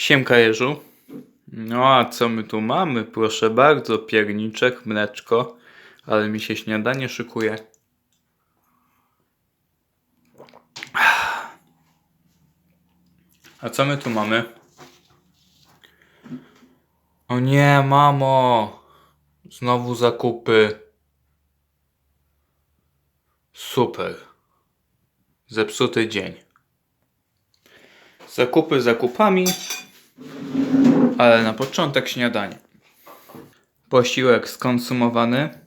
Siemka Jerzu. No a co my tu mamy? Proszę bardzo, pierniczek, mleczko, ale mi się śniadanie szykuje. A co my tu mamy? O nie, mamo! Znowu zakupy. Super. Zepsuty dzień. Zakupy zakupami, ale na początek śniadanie. Posiłek skonsumowany.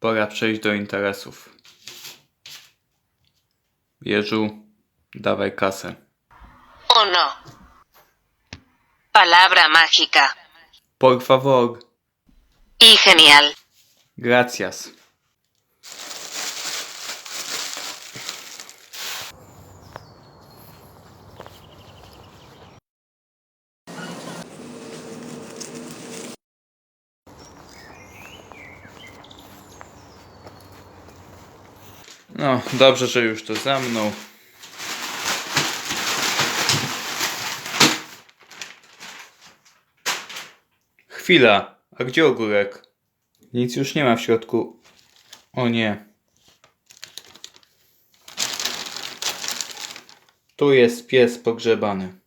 Pora przejść do interesów. Jeżu, dawaj kasę. Uno. Palabra mágica. Por favor, Y genial. gracias. No, dobrze, że już to za mną. Chwila, a gdzie ogórek? Nic już nie ma w środku. O nie. Tu jest pies pogrzebany.